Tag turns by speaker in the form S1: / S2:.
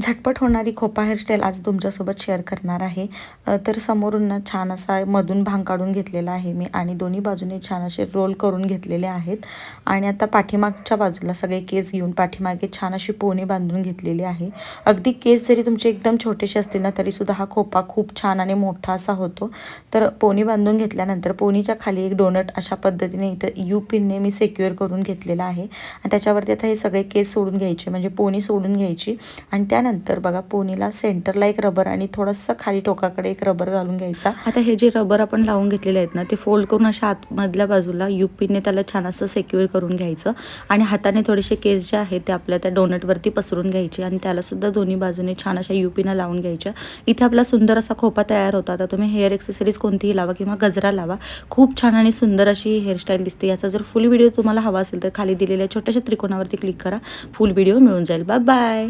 S1: झटपट होणारी खोपा हेअरस्टाईल आज तुमच्यासोबत शेअर करणार आहे. तर समोरून ना छान असा मधून भांग काढून घेतलेला आहे मी आणि दोन्ही बाजूने छान असे रोल करून घेतलेले आहेत. आणि आता पाठीमागच्या बाजूला सगळे केस घेऊन पाठीमागे छान अशी पोणी बांधून घेतलेली आहे. अगदी केस जरी तुमचे एकदम छोटेसे असतील ना तरीसुद्धा हा खोपा खूप छान आणि मोठा असा होतो. तर पोनी बांधून घेतल्यानंतर पोनीच्या खाली एक डोनट अशा पद्धतीने इथं यू पिनने मी सेक्युअर करून घेतलेला आहे. आणि त्याच्यावरती आता हे सगळे केस सोडून घ्यायचे म्हणजे पोनी सोडून घ्यायची. आणि त्यानंतर बघा पोनीला सेंटरला एक रबर आणि थोडंसं खाली टोकाकडे एक रबर घालून घ्यायचा. आता हे जे रबर आपण लावून घेतलेले आहेत ना ते फोल्ड करून अशा आतमधल्या बाजूला युपीने त्याला छान असं सेक्युअर करून घ्यायचं. आणि हाताने थोडेसे केस जे आहेत ते आपल्या त्या डोनटवरती पसरून घ्यायचे आणि त्याला सुद्धा दोन्ही बाजूने छान अशा युपीनं लावून घ्यायच्या. इथे आपला सुंदर असा खोपा तयार होता. आता तुम्ही हेअर एक्सेसरीज कोणतीही लावा किंवा गजरा लावा. खूप छान आणि सुंदर अशी हेअरस्टाईल दिसते. याचा जर फुल व्हिडिओ तुम्हाला हवा असेल तर खाली दिलेल्या छोट्याशा त्रिकोणावरती क्लिक करा. फुल व्हिडिओ मिळून जाईल. Bye bye